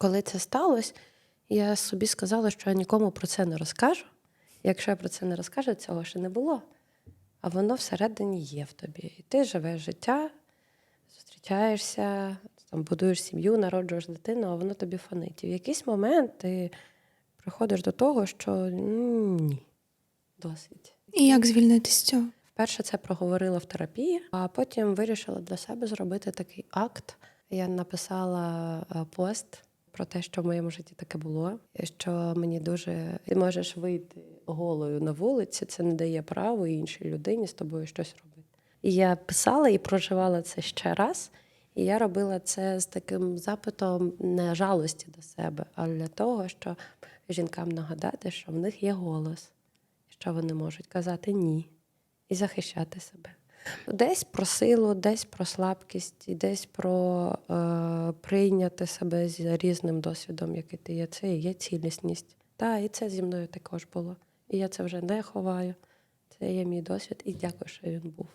Коли це сталося, я собі сказала, що я нікому про це не розкажу. Якщо я про це не розкажу, цього ще не було. А воно всередині є в тобі. І ти живеш життя, зустрічаєшся, там, будуєш сім'ю, народжуєш дитину, а воно тобі фонить. І в якийсь момент ти приходиш до того, що ні, досить. І як звільнитися з цього? Вперше це проговорила в терапії, а потім вирішила для себе зробити такий акт. Я написала е, пост про те, що в моєму житті таке було, що мені дуже ти можеш вийти голою на вулиці, це не дає права іншій людині з тобою щось робити. І я писала і проживала це ще раз. І я робила це з таким запитом не жалості до себе, а для того, щоб жінкам нагадати, що в них є голос, що вони можуть казати ні і захищати себе. Десь про силу, десь про слабкість, десь про е, прийняти себе з різним досвідом, який ти є. Це і є цілісність. Та, і це зі мною також було. І я це вже не ховаю. Це є мій досвід, і дякую, що він був.